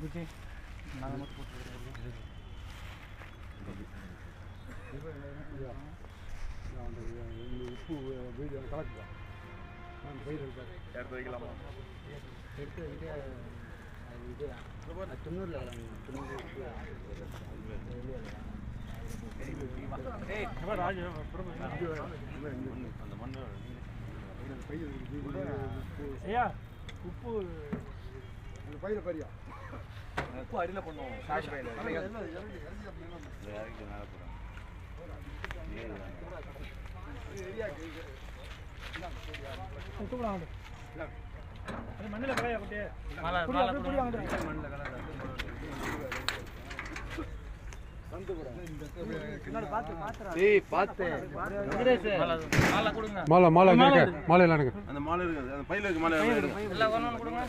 புஜி நாங்கள் மட்டும் போட்டு உப்பு வீடு கலக்குதா அந்த பயிர் இருக்காது எடுத்து வைக்கலாமா எடுத்து இது இது தொண்ணூறில் அந்த மண்ணு உப்பு உப்பு அடியில் பண்ணுவோம் மண்ணில் கலையா குட்டியே மலை மலை மாலை கொடுங்க. மாலை மாலை இங்க இருக்கு? அந்த மாலை இருக்குது. அந்த பையில இருக்கு மாலை கொடுங்க.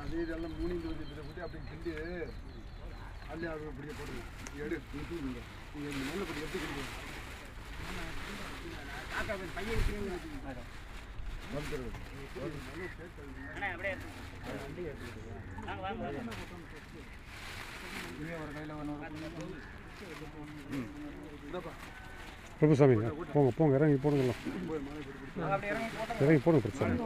அது இதெல்லாம் மூணிந்து வந்து இதை போட்டு அப்படி கிண்டி அள்ளி அது அப்படியே போடுங்க எடு ஊற்றி நீங்கள் நீங்கள் இந்த மண்ணை படி எடுத்துக்கிட்டு பிரபுசாமி போங்க போங்க இறங்கி போடுங்கலாம் இறங்கி போடுங்க பிரபுசாமி